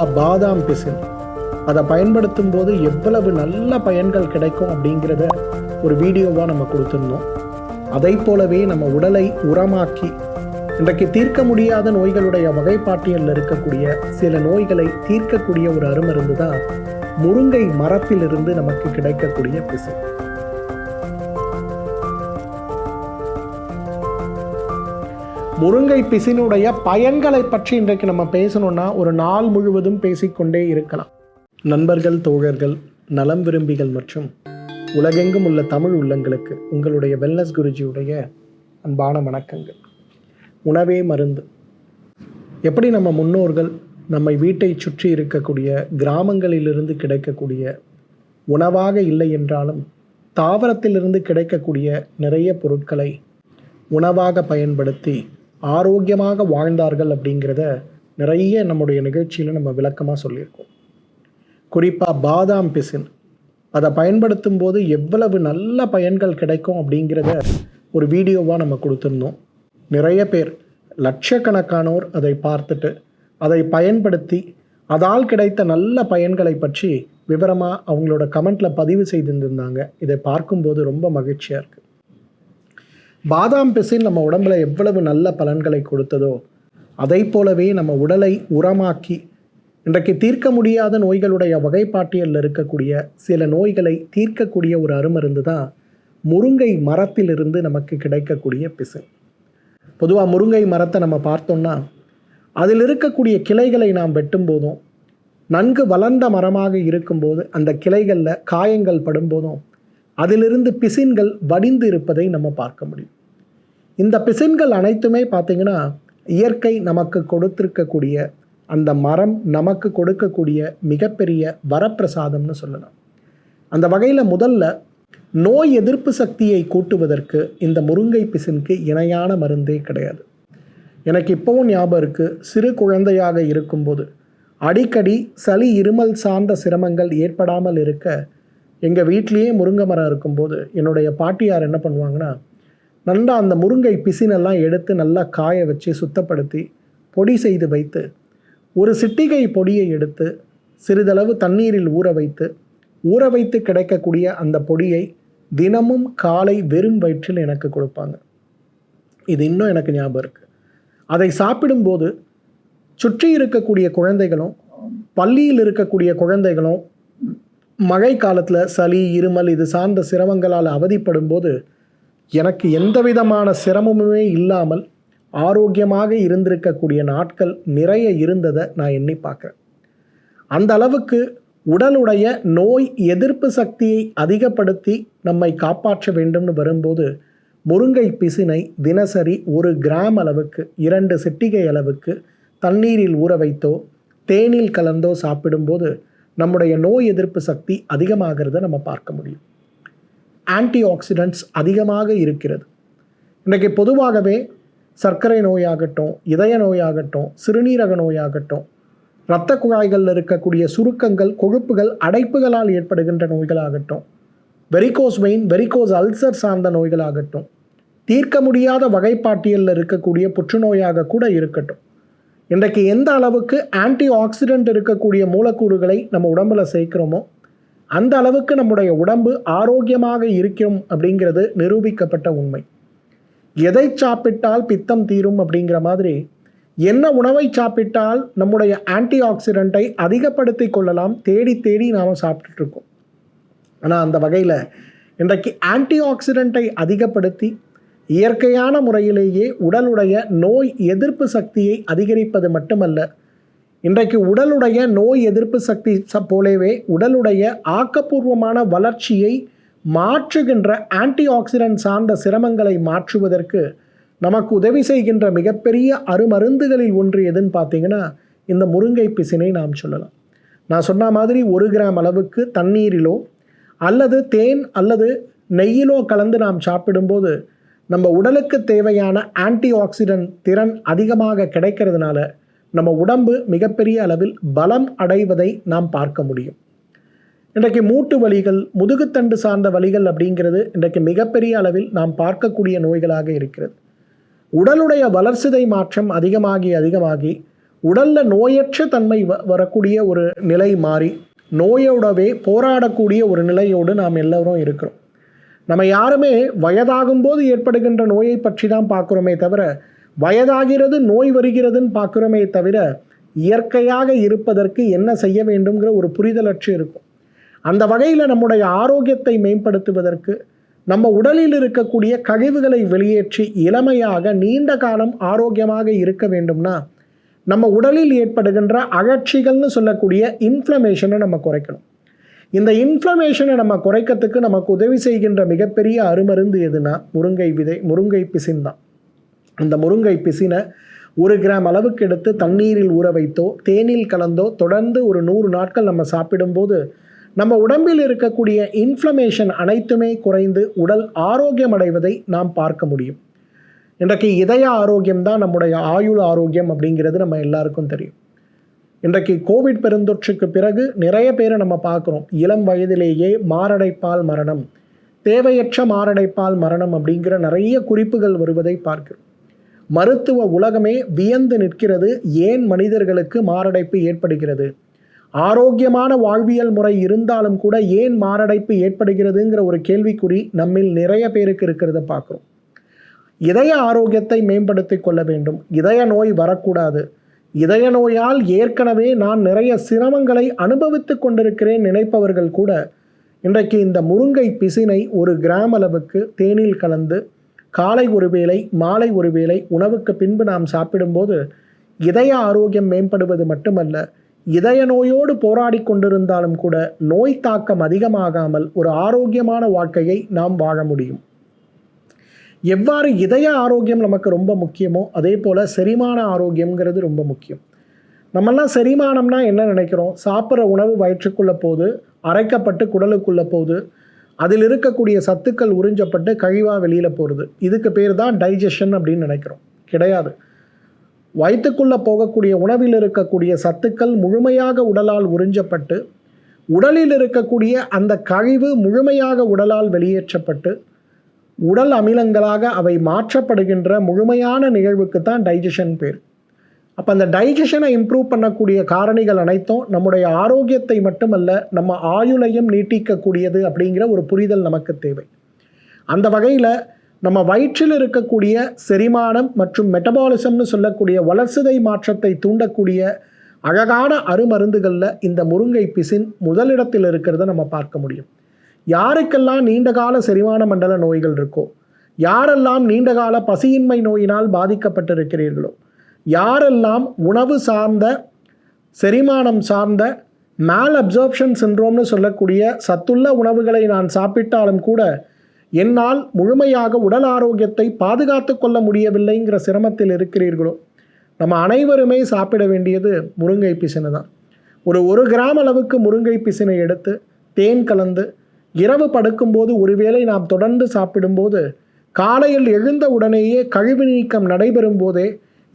பாதாம் பிசின். அதை பயன்படுத்தும் போது எவ்வளவு நல்ல பயன்கள் கிடைக்கும் அப்படிங்கிறத ஒரு வீடியோவாக நம்ம கொடுத்துருந்தோம். அதை போலவே நம்ம உடலை உரமாக்கி இன்றைக்கு தீர்க்க முடியாத நோய்களுடைய வகைப்பாட்டியலில் இருக்கக்கூடிய சில நோய்களை தீர்க்கக்கூடிய ஒரு அருமருந்து தான் முருங்கை மரத்திலிருந்து நமக்கு கிடைக்கக்கூடிய பிசின். முருங்கை பிசினுடைய பயன்களை பற்றி இன்றைக்கு நம்ம பேசணும்னா ஒரு நாள் முழுவதும் பேசிக்கொண்டே இருக்கலாம். நண்பர்கள் தோழர்கள் நலம் விரும்பிகள் மற்றும் உலகெங்கும் உள்ள தமிழ் உள்ளங்களுக்கு உங்களுடைய வெல்னஸ் குருஜியுடைய அன்பான வணக்கங்கள். உணவே மருந்து. எப்படி நம்ம முன்னோர்கள் நம்மை வீட்டை சுற்றி இருக்கக்கூடிய கிராமங்களிலிருந்து கிடைக்கக்கூடிய உணவாக இல்லை என்றாலும் தாவரத்திலிருந்து கிடைக்கக்கூடிய நிறைய பொருட்களை உணவாக பயன்படுத்தி ஆரோக்கியமாக வாழ்ந்தார்கள் அப்படிங்கிறத நிறைய நம்முடைய நிகழ்ச்சியில் நம்ம விளக்கமாக சொல்லியிருக்கோம். குறிப்பாக பாதாம் பிசின். அதை பயன்படுத்தும் போது எவ்வளவு நல்ல பயன்கள் கிடைக்கும் அப்படிங்கிறத ஒரு வீடியோவாக நம்ம கொடுத்துருந்தோம். நிறைய பேர் லட்சக்கணக்கானோர் அதை பார்த்துட்டு அதை பயன்படுத்தி அதால் கிடைத்த நல்ல பயன்களை பற்றி விவரமாக அவங்களோட கமெண்ட்டில் பதிவு செய்திருந்திருந்தாங்க. இதை பார்க்கும்போது ரொம்ப மகிழ்ச்சியாக இருக்குது பாதாம் பிசின் நம்ம உடம்புல எவ்வளவு நல்ல பலன்களை கொடுத்ததோ அதை போலவே நம்ம உடலை உரமாக்கி இன்றைக்கு தீர்க்க முடியாத நோய்களுடைய வகைப்பாட்டியலில் இருக்கக்கூடிய சில நோய்களை தீர்க்கக்கூடிய ஒரு அருமருந்து தான் முருங்கை மரத்திலிருந்து நமக்கு கிடைக்கக்கூடிய பிசின். பொதுவாக முருங்கை மரத்தை நம்ம பார்த்தோம்னா அதில் இருக்கக்கூடிய கிளைகளை நாம் வெட்டும் போதும் நன்கு வளர்ந்த மரமாக இருக்கும்போது அந்த கிளைகளில் காயங்கள் படும்போதும் அதிலிருந்து பிசின்கள் வடிந்து இருப்பதை நம்ம பார்க்க முடியும். இந்த பிசின்கள் அனைத்துமே பார்த்திங்கன்னா இயற்கை நமக்கு கொடுத்திருக்கக்கூடிய அந்த மரம் நமக்கு கொடுக்கக்கூடிய மிகப்பெரிய வரப்பிரசாதம்னு சொல்லலாம். அந்த வகையில் முதல்ல நோய் எதிர்ப்பு சக்தியை கூட்டுவதற்கு இந்த முருங்கை பிசினுக்கு இணையான மருந்தே கிடையாது. எனக்கு இப்போவும் ஞாபகம் இருக்குது சிறு குழந்தையாக இருக்கும்போது அடிக்கடி சளி இருமல் சார்ந்த சிரமங்கள் ஏற்படாமல் இருக்க எங்கள் வீட்லேயே முருங்கை மரம் இருக்கும்போது என்னுடைய பாட்டியார் என்ன பண்ணுவாங்கன்னா நல்லா அந்த முருங்கை பிசினெல்லாம் எடுத்து நல்லா காய வச்சு சுத்தப்படுத்தி பொடி செய்து வைத்து ஒரு சிட்டிகை பொடியை எடுத்து சிறிதளவு தண்ணீரில் ஊற வைத்து ஊற வைத்து கிடைக்கக்கூடிய அந்த பொடியை தினமும் காலை வெறும் வயிற்றில் எனக்கு கொடுப்பாங்க. இது இன்னும் எனக்கு ஞாபகம் இருக்குது அதை சாப்பிடும்போது சுற்றி இருக்கக்கூடிய குழந்தைகளும் பள்ளியில் இருக்கக்கூடிய குழந்தைகளும் மழை காலத்தில் சளி இருமல் இது சார்ந்த சிரமங்களால் அவதிப்படும் போது எனக்கு எந்த விதமான சிரமமுமே இல்லாமல் ஆரோக்கியமாக இருந்திருக்கக்கூடிய நாட்கள் நிறைய இருந்ததை நான் எண்ணி பார்க்குறேன். அந்த அளவுக்கு உடலுடைய நோய் எதிர்ப்பு சக்தியை அதிகப்படுத்தி நம்மை காப்பாற்ற வேண்டும்னு வரும்போது முருங்கை பிசினை தினசரி ஒரு கிராம் அளவுக்கு இரண்டு சிட்டிகை அளவுக்கு தண்ணீரில் ஊற வைத்தோ தேனில் கலந்தோ சாப்பிடும்போது நம்முடைய நோய் எதிர்ப்பு சக்தி அதிகமாகிறத நம்ம பார்க்க முடியும். ஆன்டி ஆக்சிடென்ட்ஸ் அதிகமாக இருக்கிறது. இன்றைக்கு பொதுவாகவே சர்க்கரை நோயாகட்டும் இதய நோயாகட்டும் சிறுநீரக நோயாகட்டும் இரத்த குழாய்களில் இருக்கக்கூடிய சுருக்கங்கள் கொழுப்புகள் அடைப்புகளால் ஏற்படுகின்ற நோய்களாகட்டும் வெரிகோஸ் வெயின் வெரிகோஸ் அல்சர் சார்ந்த நோய்களாகட்டும் தீர்க்க முடியாத வகைப்பாட்டியலில் இருக்கக்கூடிய புற்றுநோயாக கூட இருக்கட்டும். இன்றைக்கு எந்த அளவுக்கு ஆன்டி ஆக்சிடென்ட் இருக்கக்கூடிய மூலக்கூறுகளை நம்ம உடம்புல சேர்க்கிறோமோ அந்த அளவுக்கு நம்முடைய உடம்பு ஆரோக்கியமாக இருக்கும் அப்படிங்கிறது நிரூபிக்கப்பட்ட உண்மை. எதை சாப்பிட்டால் பித்தம் தீரும் அப்படிங்கிற மாதிரி என்ன உணவை சாப்பிட்டால் நம்முடைய ஆன்டி ஆக்சிடெண்ட்டை அதிகப்படுத்தி கொள்ளலாம் தேடி தேடி நாம் சாப்பிட்டுருக்கோம் ஆனால் அந்த வகையில் இன்றைக்கு ஆன்டி ஆக்சிடெண்ட்டை அதிகப்படுத்தி இயற்கையான முறையிலேயே உடலுடைய நோய் எதிர்ப்பு சக்தியை அதிகரிப்பது மட்டுமல்ல இன்றைக்கு உடலுடைய நோய் எதிர்ப்பு சக்தி போலவே உடலுடைய ஆக்கப்பூர்வமான வளர்ச்சியை மாற்றுகின்ற ஆன்டி ஆக்சிடென்ட் சார்ந்த சிரமங்களை மாற்றுவதற்கு நமக்கு உதவி செய்கின்ற மிகப்பெரிய அருமருந்துகளில் ஒன்று எதுன்னு பார்த்தீங்கன்னா இந்த முருங்கை பிசினை நாம் சொல்லலாம். நான் சொன்ன மாதிரி ஒரு கிராம் அளவுக்கு தண்ணீரிலோ அல்லது தேன் அல்லது நெய்யிலோ கலந்து நாம் சாப்பிடும்போது நம்ம உடலுக்கு தேவையான ஆன்டி ஆக்சிடென்ட் திறன் அதிகமாக கிடைக்கிறதுனால நம்ம உடம்பு மிகப்பெரிய அளவில் பலம் அடைவதை நாம் பார்க்க முடியும். இன்றைக்கு மூட்டு வலிகள் முதுகுத்தண்டு சார்ந்த வலிகள் அப்படிங்கிறது இன்றைக்கு மிகப்பெரிய அளவில் நாம் பார்க்கக்கூடிய நோய்களாக இருக்கிறது. உடலுடைய வளர்சிதை மாற்றம் அதிகமாகி அதிகமாகி உடலில் நோயற்ற தன்மை வ வரக்கூடிய ஒரு நிலை மாறி நோயோடவே போராடக்கூடிய ஒரு நிலையோடு நாம் எல்லோரும் இருக்கிறோம். நம்ம யாருமே வயதாகும்போது ஏற்படுகின்ற நோயை பற்றி தான் பார்க்குறோமே தவிர வயதாகிறது நோய் வருகிறதுன்னு பார்க்குறோமே தவிர இயற்கையாக இருப்பதற்கு என்ன செய்ய வேண்டுங்கிற ஒரு புரிதலற்று இருக்கும். அந்த வகையில் நம்முடைய ஆரோக்கியத்தை மேம்படுத்துவதற்கு நம்ம உடலில் இருக்கக்கூடிய கழிவுகளை வெளியேற்றி இளமையாக நீண்ட காலம் ஆரோக்கியமாக இருக்க வேண்டும்னா நம்ம உடலில் ஏற்படுகின்ற அகற்சிகள்னு சொல்லக்கூடிய இன்ஃப்ளமேஷனை நம்ம குறைக்கணும். இந்த இன்ஃப்ளமேஷனை நம்ம குறைக்கிறதுக்கு நமக்கு உதவி செய்கின்ற மிகப்பெரிய அருமருந்து எதுனா முருங்கை விதை முருங்கை பிசின் தான். அந்த முருங்கை பிசினை ஒரு கிராம் அளவுக்கு எடுத்து தண்ணீரில் ஊற வைத்தோ தேனில் கலந்தோ தொடர்ந்து ஒரு நூறு நாட்கள் நம்ம சாப்பிடும்போது நம்ம உடம்பில் இருக்கக்கூடிய இன்ஃப்ளமேஷன் அனைத்துமே குறைந்து உடல் ஆரோக்கியம் அடைவதை நாம் பார்க்க முடியும். இன்றைக்கு இதய ஆரோக்கியம் தான் நம்முடைய ஆயுள் ஆரோக்கியம் அப்படிங்கிறது நம்ம எல்லாருக்கும் தெரியும். இன்றைக்கு கோவிட் பெருந்தொற்றுக்கு பிறகு நிறைய பேரை நம்ம பார்க்குறோம். இளம் வயதிலேயே மாரடைப்பால் மரணம் தேவையற்ற மாரடைப்பால் மரணம் அப்படிங்கிற நிறைய குறிப்புகள் வருவதை பார்க்கிறோம். மருத்துவ உலகமே வியந்து நிற்கிறது. ஏன் மனிதர்களுக்கு மாரடைப்பு ஏற்படுகிறது? ஆரோக்கியமான வாழ்வியல் முறை இருந்தாலும் கூட ஏன் மாரடைப்பு ஏற்படுகிறதுங்கிற ஒரு கேள்விக்குறி நம்மில் நிறைய பேருக்கு இருக்கிறத பார்க்குறோம். இதய ஆரோக்கியத்தை மேம்படுத்தி கொள்ள வேண்டும். இதய நோய் வரக்கூடாது. இதய நோயால் ஏற்கனவே நான் நிறைய சிரமங்களை அனுபவித்து கொண்டிருக்கிறேன் நினைப்பவர்கள் கூட இன்றைக்கு இந்த முருங்கை பிசினை ஒரு கிராம் அளவுக்கு தேனில் கலந்து காலை ஒரு வேளை மாலை ஒரு வேளை உணவுக்கு பின்பு நாம் சாப்பிடும்போது இதய ஆரோக்கியம் மேம்படுவது மட்டுமல்ல இதய நோயோடு போராடி கொண்டிருந்தாலும் கூட நோய் தாக்கம் அதிகமாகாமல் ஒரு ஆரோக்கியமான வாழ்க்கையை நாம் வாழ முடியும். எவ்வாறு இதய ஆரோக்கியம் நமக்கு ரொம்ப முக்கியமோ அதே போல் செரிமான ஆரோக்கியம்ங்கிறது ரொம்ப முக்கியம். நம்மெல்லாம் செரிமானம்னா என்ன நினைக்கிறோம்? சாப்பிட்ற உணவு வயிற்றுக்குள்ளே போகுது அரைக்கப்பட்டு குடலுக்குள்ளே போகுது அதில் இருக்கக்கூடிய சத்துக்கள் உறிஞ்சப்பட்டு கழிவாக வெளியில் போகிறது இதுக்கு பேர் தான் டைஜஷன் அப்படின்னு நினைக்கிறோம். கிடையாது. வயிற்றுக்குள்ளே போகக்கூடிய உணவில் இருக்கக்கூடிய சத்துக்கள் முழுமையாக உடலால் உறிஞ்சப்பட்டு உடலில் இருக்கக்கூடிய அந்த கழிவு முழுமையாக உடலால் வெளியேற்றப்பட்டு உடல் அமிலங்களாக அவை மாற்றப்படுகின்ற முழுமையான நிகழ்வுக்கு தான் டைஜஷன் பேர். அப்போ அந்த டைஜஷனை இம்ப்ரூவ் பண்ணக்கூடிய காரணிகள் அனைத்தும் நம்முடைய ஆரோக்கியத்தை மட்டுமல்ல நம்ம ஆயுளையும் நீட்டிக்கக்கூடியது அப்படிங்கிற ஒரு புரிதல் நமக்கு தேவை. அந்த வகையில் நம்ம வயிற்றில் இருக்கக்கூடிய செரிமானம் மற்றும் மெட்டபாலிசம்னு சொல்லக்கூடிய வளர்சிதை மாற்றத்தை தூண்டக்கூடிய அழகான அருமருந்துகளில் இந்த முருங்கை பிசின் முதலிடத்தில் இருக்கிறத நம்ம பார்க்க முடியும். யாருக்கெல்லாம் நீண்டகால செரிமான மண்டல நோய்கள் இருக்கோ யாரெல்லாம் நீண்டகால பசியின்மை நோயினால் பாதிக்கப்பட்டிருக்கிறீர்களோ யாரெல்லாம் உணவு சார்ந்த செரிமானம் சார்ந்த மேல் அப்சர்ப்ஷன் சின்ரோம்னு சொல்லக்கூடிய சத்துள்ள உணவுகளை நான் சாப்பிட்டாலும் கூட என்னால் முழுமையாக உடல் ஆரோக்கியத்தை பாதுகாத்து கொள்ள முடியவில்லைங்கிற சிரமத்தில் இருக்கிறீர்களோ? நம்ம அனைவருமே சாப்பிட வேண்டியது முருங்கை பிசினை தான். ஒரு ஒரு கிராம் அளவுக்கு முருங்கை பிசினை எடுத்து தேன் கலந்து இரவு படுக்கும்போது ஒருவேளை நாம் தொடர்ந்து சாப்பிடும்போது காலையில் எழுந்த உடனேயே கழிவு நீக்கம் நடைபெறும் போதே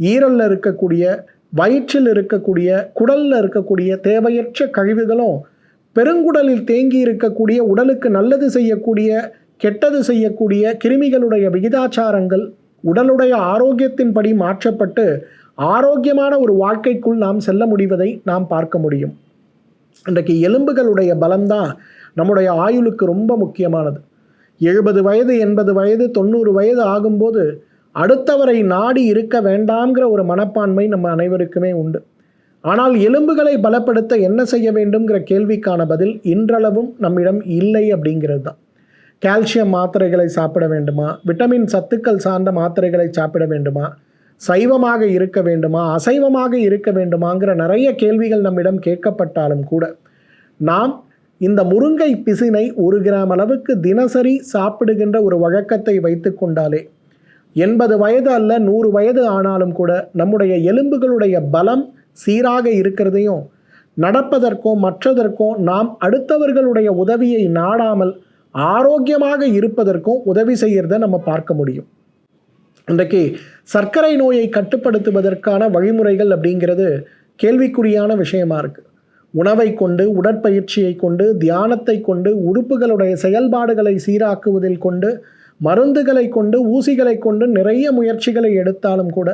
ஈரலில் இருக்கக்கூடிய வயிற்றில் இருக்கக்கூடிய குடலில் இருக்கக்கூடிய தேவையற்ற கழிவுகளும் பெருங்குடலில் தேங்கி இருக்கக்கூடிய உடலுக்கு நல்லது செய்யக்கூடிய கெட்டது செய்யக்கூடிய கிருமிகளுடைய விகிதாச்சாரங்கள் உடலுடைய ஆரோக்கியத்தின்படி மாற்றப்பட்டு ஆரோக்கியமான ஒரு வாழ்க்கைக்குள் நாம் செல்ல முடிவதை நாம் பார்க்க முடியும். இன்றைக்கு எலும்புகளுடைய பலம்தான் நம்முடைய ஆயுளுக்கு ரொம்ப முக்கியமானது. எழுபது வயது எண்பது வயது தொண்ணூறு வயது ஆகும்போது அடுத்தவரை நாடி இருக்க வேண்டாம்ங்கிற ஒரு மனப்பான்மை நம்ம அனைவருக்குமே உண்டு. ஆனால் எலும்புகளை பலப்படுத்த என்ன செய்ய வேண்டும்ங்கிற கேள்விக்கான பதில் இன்றளவும் நம்மிடம் இல்லை அப்படிங்கிறது தான். கால்சியம் மாத்திரைகளை சாப்பிட வேண்டுமா? விட்டமின் சத்துக்கள் சார்ந்த மாத்திரைகளை சாப்பிட வேண்டுமா? சைவமாக இருக்க வேண்டுமா? அசைவமாக இருக்க வேண்டுமாங்கிற நிறைய கேள்விகள் நம்மிடம் கேட்கப்பட்டாலும் கூட நாம் இந்த முருங்கை பிசினை ஒரு கிராம் அளவுக்கு தினசரி சாப்பிடுகின்ற ஒரு வழக்கத்தை வைத்து கொண்டாலே எண்பது வயது அல்ல நூறு வயது ஆனாலும் கூட நம்முடைய எலும்புகளுடைய பலம் சீராக இருக்கிறதையும் நடப்பதற்கும் மற்றதற்கும் நாம் அடுத்தவர்களுடைய உதவியை நாடாமல் ஆரோக்கியமாக இருப்பதற்கும் உதவி செய்கிறத நம்ம பார்க்க முடியும். இன்றைக்கு சர்க்கரை நோயை கட்டுப்படுத்துவதற்கான வழிமுறைகள் அப்படிங்கிறது கேள்விக்குறியான விஷயமா இருக்குது உணவை கொண்டு உடற்பயிற்சியை கொண்டு தியானத்தை கொண்டு உறுப்புகளுடைய செயல்பாடுகளை சீராக்குவதில் கொண்டு மருந்துகளை கொண்டு ஊசிகளை கொண்டு நிறைய முயற்சிகளை எடுத்தாலும் கூட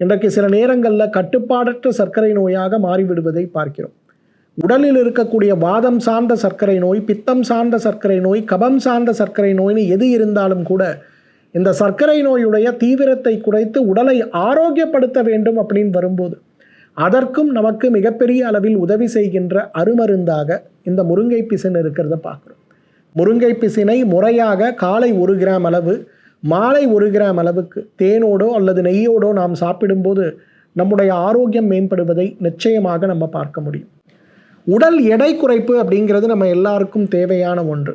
இன்றைக்கு சில நேரங்களில் கட்டுப்பாடற்ற சர்க்கரை நோயாக மாறிவிடுவதை பார்க்கிறோம். உடலில் இருக்கக்கூடிய வாதம் சார்ந்த சர்க்கரை நோய் பித்தம் சார்ந்த சர்க்கரை நோய் கபம் சார்ந்த சர்க்கரை நோய்னு எது இருந்தாலும் கூட இந்த சர்க்கரை நோயுடைய தீவிரத்தை குறைத்து உடலை ஆரோக்கியப்படுத்த வேண்டும் அப்படின்னு வரும்போது அதற்கும் நமக்கு மிகப்பெரிய அளவில் உதவி செய்கின்ற அருமருந்தாக இந்த முருங்கை பிசன் இருக்கிறத பார்க்குறோம். முருங்கை பிசினை முறையாக காலை ஒரு கிராம் அளவு மாலை ஒரு கிராம் அளவுக்கு தேனோடோ அல்லது நெய்யோடோ நாம் சாப்பிடும்போது நம்முடைய ஆரோக்கியம் மேம்படுவதை நிச்சயமாக நம்ம பார்க்க முடியும். உடல் எடை குறைப்பு அப்படிங்கிறது நம்ம எல்லாருக்கும் தேவையான ஒன்று.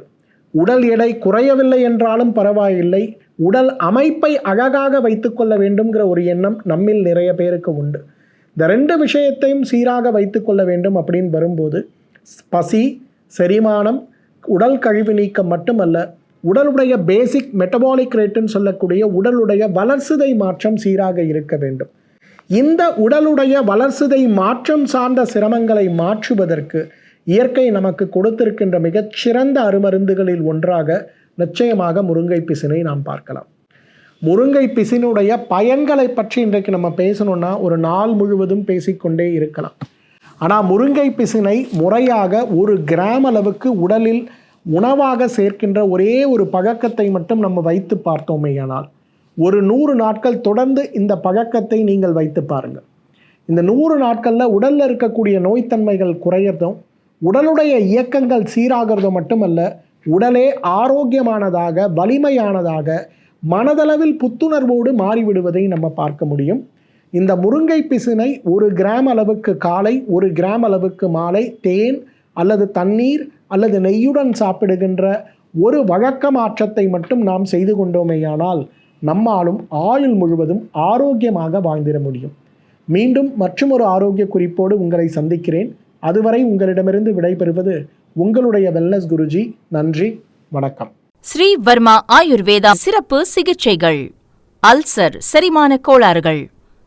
உடல் எடை குறையவில்லை என்றாலும் பரவாயில்லை. உடல் அமைப்பை அழகாக வைத்துக்கொள்ள வேண்டும்ங்கிற ஒரு எண்ணம் நம்மில் நிறைய பேருக்கு உண்டு. இந்த ரெண்டு விஷயத்தையும் சீராக வைத்துக்கொள்ள வேண்டும் அப்படின்னு வரும்போது பசி செரிமானம் உடல் கழிவு நீக்கம் மட்டுமல்ல உடலுடைய பேசிக் மெட்டபாலிக் ரேட்டுன்னு சொல்லக்கூடிய உடலுடைய வளர்சிதை மாற்றம் சீராக இருக்க வேண்டும். இந்த உடலுடைய வளர்சிதை மாற்றம் சார்ந்த சிரமங்களை மாற்றுவதற்கு இயற்கை நமக்கு கொடுத்திருக்கின்ற மிகச்சிறந்த அருமருந்துகளில் ஒன்றாக நிச்சயமாக முருங்கை பிசினை நாம் பார்க்கலாம். முருங்கை பிசினுடைய பயன்களை பற்றி இன்றைக்கு நம்ம பேசணும்னா ஒரு நாள் முழுவதும் பேசிக்கொண்டே இருக்கலாம். ஆனால் முருங்கை பிசினை முறையாக ஒரு கிராம் அளவுக்கு உடலில் உணவாக சேர்க்கின்ற ஒரே ஒரு பழக்கத்தை மட்டும் நம்ம வைத்து பார்த்தோமேயானால் ஒரு நூறு நாட்கள் தொடர்ந்து இந்த பழக்கத்தை நீங்கள் வைத்து பாருங்கள். இந்த நூறு நாட்களில் உடலில் இருக்கக்கூடிய நோய்த்தன்மைகள் குறையறதும் உடலுடைய இயக்கங்கள் சீராகிறதும் மட்டுமல்ல உடலே ஆரோக்கியமானதாக வலிமையானதாக மனதளவில் புத்துணர்வோடு மாறிவிடுவதை நம்ம பார்க்க முடியும். இந்த முருங்கை பிசினை ஒரு கிராம் அளவுக்கு காலை ஒரு கிராம் அளவுக்கு மாலை தேன் அல்லது தண்ணீர் அல்லது நெய்யுடன் சாப்பிடுகின்ற ஒரு வழக்க மாற்றத்தை மட்டும் நாம் செய்து கொண்டோமேயானால் நம்மாலும் ஆயுள் முழுவதும் ஆரோக்கியமாக வாழ்ந்திட முடியும். மீண்டும் மற்றொரு ஆரோக்கிய குறிப்போடு உங்களை சந்திக்கிறேன். அதுவரை உங்களிடமிருந்து விடைபெறுவது உங்களுடைய வெல்னஸ் குருஜி. நன்றி வணக்கம். ஸ்ரீ வர்மா ஆயுர்வேதா சிறப்பு சிகிச்சைகள். அல்சர் செரிமான கோளாறுகள்.